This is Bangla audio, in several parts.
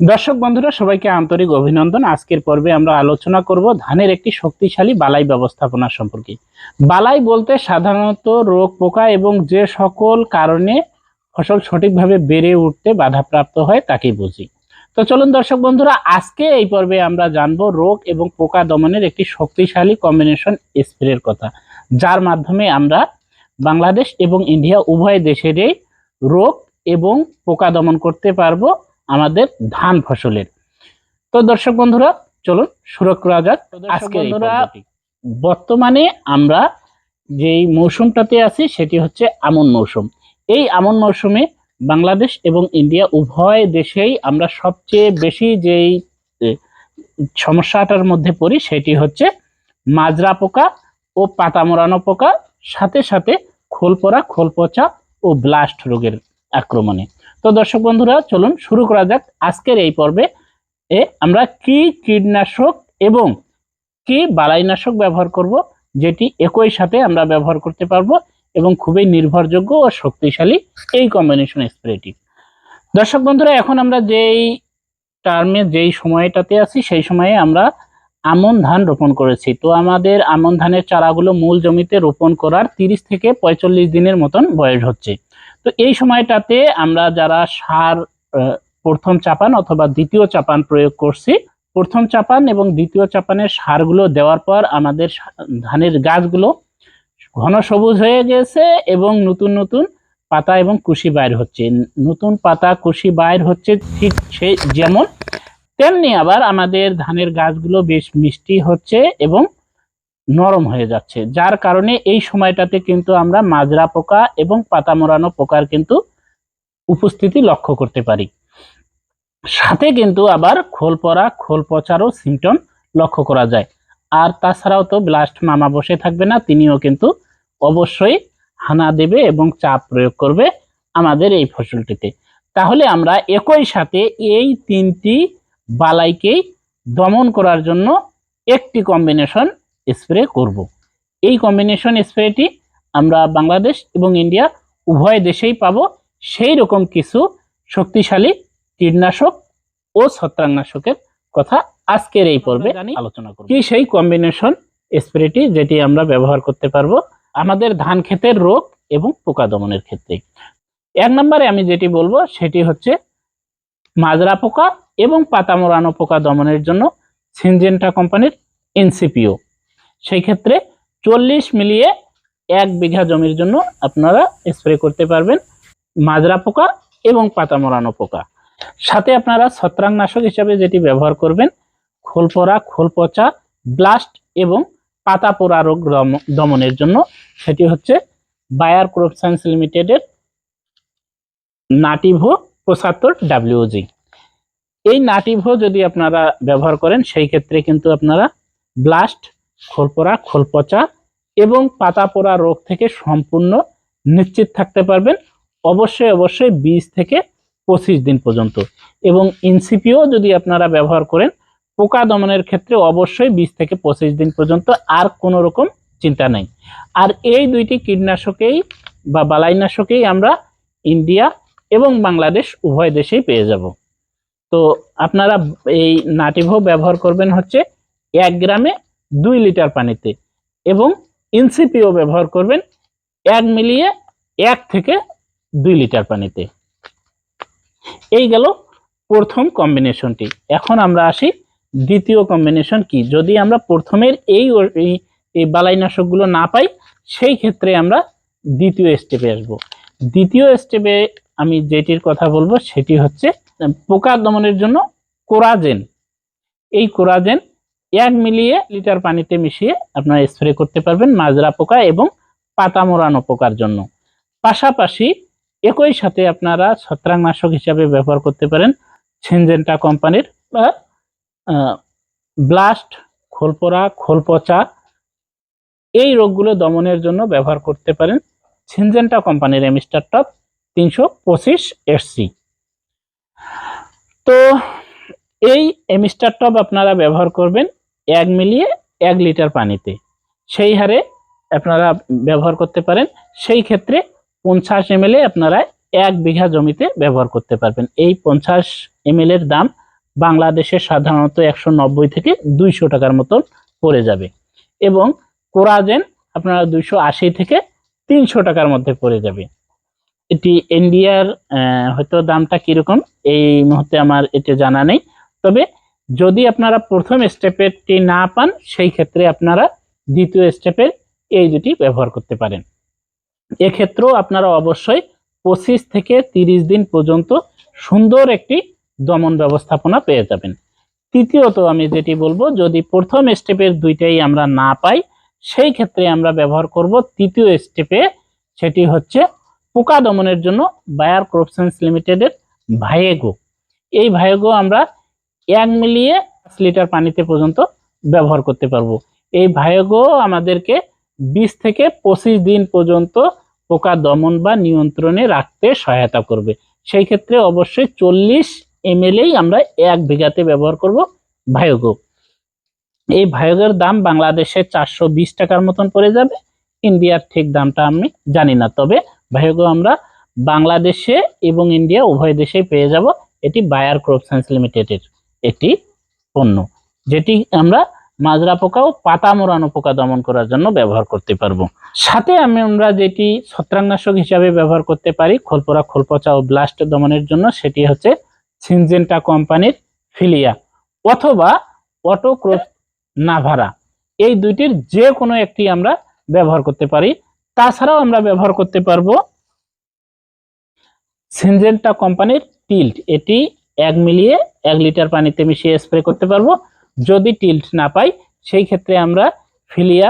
দর্শক বন্ধুরা, সবাইকে আন্তরিক অভিনন্দন। আজকের পর্বে আমরা আলোচনা করব ধানের একটি শক্তিশালী বালাই ব্যবস্থাপনা সম্পর্কে। বালাই বলতে সাধারণত রোগ পোকা এবং যে সকল কারণে ফসল সঠিকভাবে বেড়ে উঠতে বাধাপ্রাপ্ত হয় তাকেই বুঝি। তো চলুন দর্শক বন্ধুরা, আজকে এই পর্বে আমরা জানব রোগ এবং পোকা দমনের একটি শক্তিশালী কম্বিনেশন স্প্রের কথা, যার মাধ্যমে আমরা বাংলাদেশ এবং ইন্ডিয়া উভয় দেশেরই রোগ এবং পোকা দমন করতে পারব আমাদের ধান ফসলের। তো দর্শক বন্ধুরা চলুন শুরু করা যাক। আজকে বন্ধুরা বর্তমানে আমরা যেই মৌসুমটাতে আছি সেটি হচ্ছে আমন মৌসুম। এই আমন মৌসুমে বাংলাদেশ এবং ইন্ডিয়া উভয় দেশেই আমরা সবচেয়ে বেশি যেই সমস্যাটার মধ্যে পড়ি সেটি হচ্ছে মাজরা পোকা ও পাতা মোড়ানো পোকা সাথে সাথে খোল পড়া খোল পচা ও ব্লাস্ট রোগের আক্রমণে। তো দর্শক বন্ধুরা, চলুন শুরু করা যাক আজকের এই পর্বে। এ, আমরা কি কীটনাশক এবং কি বালাইনাশক ব্যবহার করব, যেটি একই সাথে আমরা ব্যবহার করতে পারব এবং খুবই নির্ভরযোগ্য ও শক্তিশালী এই কম্বিনেশন স্প্রেটি দর্শক বন্ধুরা, এখন আমরা যেই টার্মে, যেই সময়টাতে আছি, সেই সময়ে আমরা আমন ধান রোপণ করেছি। তো আমাদের আমন ধানের চারাগুলো মূল জমিতে রোপণ করার তিরিশ থেকে পঁয়তাল্লিশ দিনের মতন বয়স হচ্ছে। তো এই সময়টাতে আমরা যারা সার প্রথম চাপান অথবা দ্বিতীয় চাপান প্রয়োগ করছি, প্রথম চাপান এবং দ্বিতীয় চাপানের সারগুলো দেওয়ার পর আমাদের ধানের গাছগুলো ঘন সবুজ হয়ে গেছে এবং নতুন নতুন পাতা এবং কুশি বাইর হচ্ছে। নতুন পাতা, কুশি বাইর হচ্ছে ঠিক সে যেমন, তেমনি আবার আমাদের ধানের গাছগুলো বেশ মিষ্টি হচ্ছে এবং নরম হয়ে যাচ্ছে। যার কারণে এই সময়টাতে কিন্তু আমরা মাজরা পোকা এবং পাতা মোড়ানো পোকার কিন্তু উপস্থিতি লক্ষ্য করতে পারি। সাথে কিন্তু আবার খোল পরা খোল পচারও সিমটম লক্ষ্য করা যায়। আর তাছাড়াও তো ব্লাস্ট মামা বসে থাকবে না, তিনিও কিন্তু অবশ্যই হানা দেবে এবং চাপ প্রয়োগ করবে আমাদের এই ফসলটিতে। তাহলে আমরা একই সাথে এই তিনটি বালাইকেই দমন করার জন্য একটি কম্বিনেশন স্প্রে করব। এই কম্বিনেশন স্প্রেটি আমরা বাংলাদেশ এবং ইন্ডিয়া উভয় দেশেই পাবো। সেই রকম কিছু শক্তিশালী কীটনাশক ও ছত্রাকনাশকের কথা আজকের এই পর্বে আলোচনা করব। কি সেই কম্বিনেশন স্প্রেটি যেটি আমরা ব্যবহার করতে পারব? আমাদের ধান ক্ষেতের রোগ এবং পোকা দমনের ক্ষেত্রে। এক নম্বরে আমি যেটি বলব সেটি হচ্ছে মাজরা পোকা এবং পাতা মোড়ানো পোকা দমনের জন্য সিনজেন্টা কোম্পানির এনসিপিও। সেই ক্ষেত্রে চল্লিশ মিলিয়ে এক বিঘা জমির জন্য আপনারা স্প্রে করতে পারবেন মাজরা পোকা এবং পাতা মোড়ানো পোকা। সাথে আপনারা ছত্রাকনাশক হিসাবে যেটি ব্যবহার করবেন খোল পড়া খোল পচা ব্লাস্ট এবং পাতা পোড়া রোগ দম- দমনের জন্য সেটি হচ্ছে বায়ার ক্রপ সায়েন্স লিমিটেডের নাটিভো পঁচাত্তর ডাব্লিউজি এই নাটিভো যদি আপনারা ব্যবহার করেন, সেই ক্ষেত্রে কিন্তু আপনারা ব্লাস্ট খোলপোড়া, খোলপচা এবং পাতা পোড়া রোগ থেকে সম্পূর্ণ নিশ্চিত থাকতে পারবেন। অবশ্যই অবশ্যই বিশ থেকে পঁচিশ দিন পর্যন্ত। এবং ইনসিপিও যদি আপনারা ব্যবহার করেন, পোকা দমনের ক্ষেত্রে অবশ্যই বিশ থেকে পঁচিশ দিন পর্যন্ত আর কোনো রকম চিন্তা নেই। আর এই দুইটি কীটনাশকেই বা বালাইনাশকেই আমরা ইন্ডিয়া এবং বাংলাদেশ উভয় দেশেই পেয়ে যাব। তো আপনারা এই নাটিভো ব্যবহার করবেন হচ্ছে এক গ্রামে দুই লিটার পানিতে এবং ইনসিপিও ব্যবহার করবেন এক মিলিয়ে এক থেকে দুই লিটার পানিতে। এই গেল প্রথম কম্বিনেশনটি এখন আমরা আসি দ্বিতীয় কম্বিনেশন কি? যদি আমরা প্রথমের এই এই- বালাইনাশকগুলো না পাই, সেই ক্ষেত্রে আমরা দ্বিতীয় স্টেপে আসব। দ্বিতীয় স্টেপে আমি যেটির কথা বলব, সেটি হচ্ছে পোকা দমনের জন্য কোরাজেন। এই কোরাজেন এক মিলিয়ে লিটার পানিতে মিশিয়ে আপনারা স্প্রে করতে পারবেন মাজরা পোকা এবং পাতা মোড়ানো পোকার জন্য। পাশাপাশি একই সাথে আপনারা ছত্রাকনাশক হিসাবে ব্যবহার করতে পারেন সিনজেন্টা কোম্পানির বা ব্লাস্ট, খোলপোড়া, খোলপচা এই রোগগুলো দমনের জন্য ব্যবহার করতে পারেন সিনজেন্টা কোম্পানির এমিস্টার টপ তিনশো পঁচিশ এসসি। তো এই এমিস্টার টপ আপনারা ব্যবহার করবেন এক মিলিয়ে এক লিটার পানিতে। সেই হারে আপনারা ব্যবহার করতে পারেন। সেই ক্ষেত্রে পঞ্চাশ এম আপনারা এক বিঘা জমিতে ব্যবহার করতে পারবেন। এই পঞ্চাশ এম এর দাম বাংলাদেশে সাধারণত একশো নব্বই থেকে দুইশো টাকার মতন পড়ে যাবে। এবং কোরাজেন আপনারা দুইশো আশি থেকে তিনশো টাকার মধ্যে পড়ে যাবে। এটি ইন্ডিয়ার হয়তো দামটা কীরকম? এই মুহূর্তে আমার এটা জানা নেই। তবে যদি আপনারা প্রথম স্টেপেরটি না পান, সেই ক্ষেত্রে আপনারা দ্বিতীয় স্টেপের এই দুটি ব্যবহার করতে পারেন। এক্ষেত্রেও আপনারা অবশ্যই পঁচিশ থেকে তিরিশ দিন পর্যন্ত সুন্দর একটি দমন ব্যবস্থাপনা পেয়ে যাবেন। তৃতীয়ত আমি যেটি বলব, যদি প্রথম স্টেপের দুইটাই আমরা না পাই, সেই ক্ষেত্রে আমরা ব্যবহার করব তৃতীয় স্টেপে, সেটি হচ্ছে পোকা দমনের জন্য বায়ার ক্রপসেন্স লিমিটেডের ভাইয়েগো এই ভাইয়েগো আমরা এক মিলিয়ে পাঁচ লিটার পানিতে পর্যন্ত ব্যবহার করতে পারব। এই ভাইয়েগো আমাদেরকে বিশ থেকে পঁচিশ দিন পর্যন্ত পোকা দমন বা নিয়ন্ত্রণে রাখতে সহায়তা করবে। সেই ক্ষেত্রে অবশ্যই চল্লিশ এমএলই আমরা এক বিঘাতে ব্যবহার করব ভায়োগো এই ভায়োগের দাম বাংলাদেশে চারশো বিশ টাকার মতন পড়ে যাবে। ইন্ডিয়ার ঠিক দামটা আমি জানি না। তবে ভায়োগো আমরা বাংলাদেশে এবং ইন্ডিয়া উভয় দেশেই পেয়ে যাব। এটি বায়ার ক্রপ সায়েন্স লিমিটেডের। একটি পণ্য, যেটি আমরা মাজরা পোকা ও পাতা মোড়ানো পোকা দমন করার জন্য ব্যবহার করতে পারব। সাথে আমি আমরা যেটি ছত্রাকনাশক হিসাবে ব্যবহার করতে পারি, খোলপোড়া, খোলপচা ও ব্লাস্ট দমনের জন্য, সেটি হচ্ছে সিনজেন্টা কোম্পানির ফিলিয়া অথবা অটোক্রোপ নাভারা। এই দুইটির যে কোনো একটি আমরা ব্যবহার করতে পারি। তাছাড়াও আমরা ব্যবহার করতে পারব সিনজেন্টা কোম্পানির টিল্ট, এটি এক মিলিয়ে এক লিটার পানিতে মিশিয়ে স্প্রে করতে পারব। যদি টিল্ট না পাই, সেই ক্ষেত্রে আমরা ফিলিয়া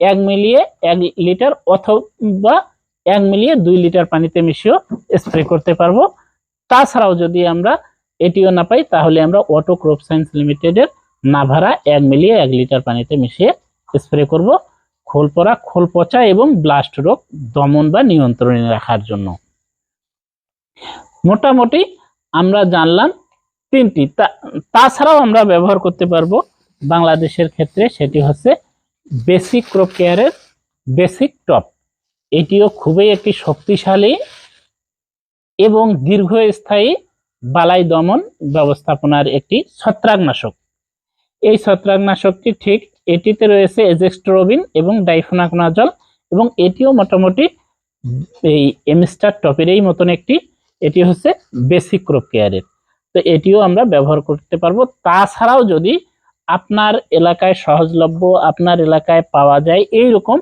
এক মিলিয়ে এক লিটার অথবা এক মিলিয়ে দুই লিটার পানিতে মিশিয়েও স্প্রে করতে পারব। তাছাড়াও যদি আমরা এটিও না পাই, তাহলে আমরা অটো ক্রপ সায়েন্স লিমিটেডের নাভারা এক মিলিয়ে এক লিটার পানিতে মিশিয়ে স্প্রে করব খোল পরা, খোল পচা এবং ব্লাস্ট রোগ দমন বা নিয়ন্ত্রণে রাখার জন্য। মোটামুটি আমরা জানলাম তিনটি। তাছাড়াও আমরা ব্যবহার করতে পারব বাংলাদেশের ক্ষেত্রে সেটি হচ্ছে বেসিক ক্রপ কেয়ারের বেসিক টপ এটিও খুবই একটি শক্তিশালী এবং দীর্ঘস্থায়ী বালাই দমন ব্যবস্থাপনার একটি ছত্রাকনাশক। এই ছত্রাকনাশকটি ঠিক এটিতে রয়েছে এজেক্সট্রোবিন এবং ডাইফোনাকোনাজল এবং এটিও মোটামুটি এই এমস্টার টপেরই মতন একটি এটি হচ্ছে বেসিক ক্রপ কেয়ারের তো এটিও আমরা ব্যবহার করতে পারব। তাছাড়াও যদি আপনার এলাকায় সহজলভ্য, আপনার এলাকায় পাওয়া যায় এই রকম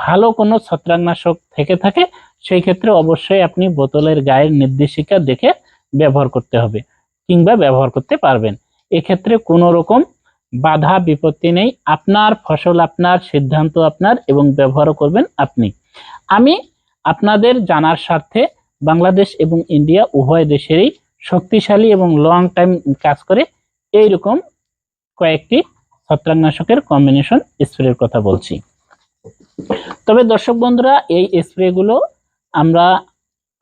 ভালো কোনো ছত্রাকনাশক থেকে থাকে, সেই ক্ষেত্রে অবশ্যই আপনি বোতলের গায়ের নির্দেশিকা দেখে ব্যবহার করতে হবে কিংবা ব্যবহার করতে পারবেন। এক্ষেত্রে কোনো রকম বাধা, বিপত্তি নেই। আপনার ফসল, আপনার সিদ্ধান্ত, আপনার এবং ব্যবহারও করবেন আপনি। আমি আপনাদের জানার স্বার্থে বাংলাদেশ এবং ইন্ডিয়া উভয় দেশেরই শক্তিশালী এবং লং টাইম কাজ করে, এইরকম কয়েকটি ছত্রাকনাশকের কম্বিনেশন স্প্রের কথা বলছি। তবে দর্শক বন্ধুরা, এই স্প্রেগুলো আমরা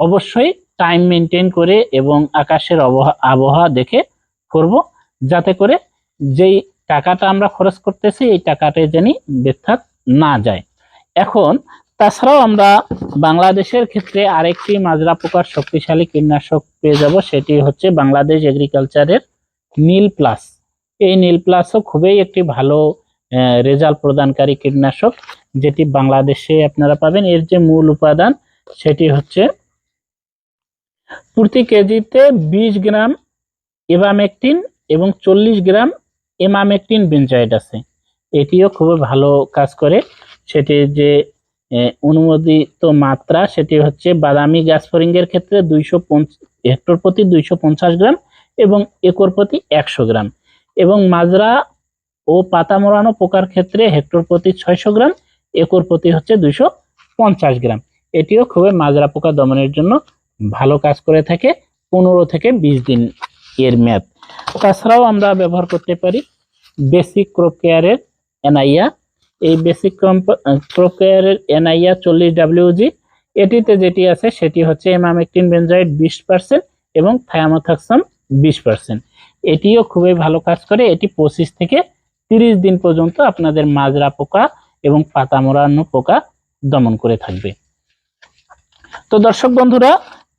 অবশ্যই টাইম মেনটেন করে এবং আকাশের আবহাওয়া দেখে করব, যাতে করে যেই টাকাটা আমরা খরচ করতেছি, এই টাকাটা যেন ব্যর্থাৎ না যায়। এখন তাছাড়াও আমরা বাংলাদেশের ক্ষেত্রে আরেকটি মাজরা পোকার শক্তিশালী কীটনাশক পেয়ে যাব, সেটি হচ্ছে বাংলাদেশ এগ্রিকালচারের নীল প্লাস। এই নীল প্লাসও খুবই একটি ভালো রেজাল্ট প্রদানকারী কীটনাশক, যেটি বাংলাদেশে আপনারা পাবেন। এর যে মূল উপাদান, সেটি হচ্ছে প্রতি কেজিতে বিশ গ্রাম এভামেকটিন এবং চল্লিশ গ্রাম এমামেকটিন বেঞ্জয়েড আছে। এটিও খুবই ভালো কাজ করে। সেটি যে অনুমোদিত মাত্রা সেটি হচ্ছে বাদামি এর ক্ষেত্রে দুইশো হেক্টর প্রতি দুইশো পঞ্চাশ গ্রাম এবং একর প্রতি একশো গ্রাম এবং মাজরা ও পাতা মোড়ানো পোকার ক্ষেত্রে হেক্টর প্রতি ছয়শো গ্রাম, একর প্রতি হচ্ছে দুইশো পঞ্চাশ গ্রাম। এটিও খুবই মাজরা পোকা দমনের জন্য ভালো কাজ করে থাকে পনেরো থেকে বিশ দিন এর মেয়াদ। তাছাড়াও আমরা ব্যবহার করতে পারি বেসিক ক্রপ কেয়ারের এনআইয়া এই বেসিক ক্রপ কেয়ারের এনআইয়া চল্লিশ ডাব্লিউজি এটিতে যেটি আছে সেটি হচ্ছে এমামেকটিন বেনজয়েড বিশ পার্সেন্ট এবং থায়ামোথাক্সাম বিশ পার্সেন্ট এটিও খুবই ভালো কাজ করে, এটি পঁচিশ থেকে তিরিশ দিন পর্যন্ত আপনাদের মাজরা পোকা এবং পাতা মোড়ানো পোকা দমন করে থাকবে। তো দর্শক বন্ধুরা,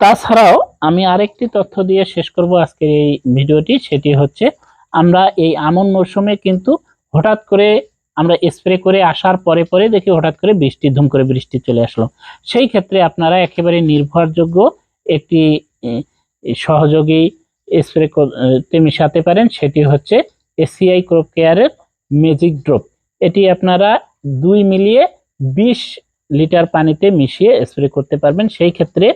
তাছাড়াও আমি আরেকটি তথ্য দিয়ে শেষ করব আজকের এই ভিডিওটি, সেটি হচ্ছে আমরা এই আমন মরশুমে কিন্তু হঠাৎ করে আমরা স্প্রে করে আসার পরে পরে দেখি হঠাৎ করে বৃষ্টি, ধুম করে বৃষ্টি চলে আসলো। সেই ক্ষেত্রে আপনারা একেবারে নির্ভরযোগ্য একটি সহযোগী স্প্রে তে মিশাতে পারেন, সেটি হচ্ছে এসিআই ক্রপ কেয়ারের ম্যাজিক ড্রপ এটি আপনারা দুই মিলিয়ে বিশ লিটার পানিতে মিশিয়ে স্প্রে করতে পারবেন। সেই ক্ষেত্রে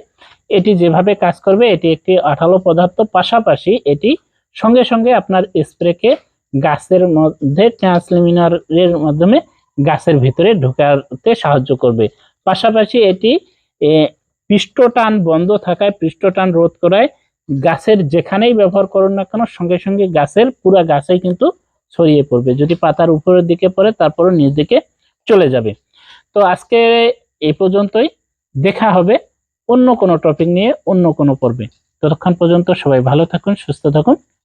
এটি যেভাবে কাজ করবে, এটি একটি আঠালো পদার্থ, পাশাপাশি এটি সঙ্গে সঙ্গে আপনার স্প্রেকে গাছের মধ্যে ট্রান্সলিমিনারের মাধ্যমে গাছের ভিতরে ঢোকাতে সাহায্য করবে। পাশাপাশি এটি পৃষ্ঠটান বন্ধ থাকায়, পৃষ্ঠটান রোধ করায় গাছের যেখানেই ব্যবহার করুন না কেন, সঙ্গে সঙ্গে গাছের পুরা গাছে কিন্তু ছড়িয়ে পড়বে। যদি পাতার উপরের দিকে পড়ে তারপরে নিচ দিকে চলে যাবে। তো আজকে এই পর্যন্তই। দেখা হবে অন্য কোনো টপিক নিয়ে অন্য কোনো পর্বে। ততক্ষণ পর্যন্ত সবাই ভালো থাকুন, সুস্থ থাকুন।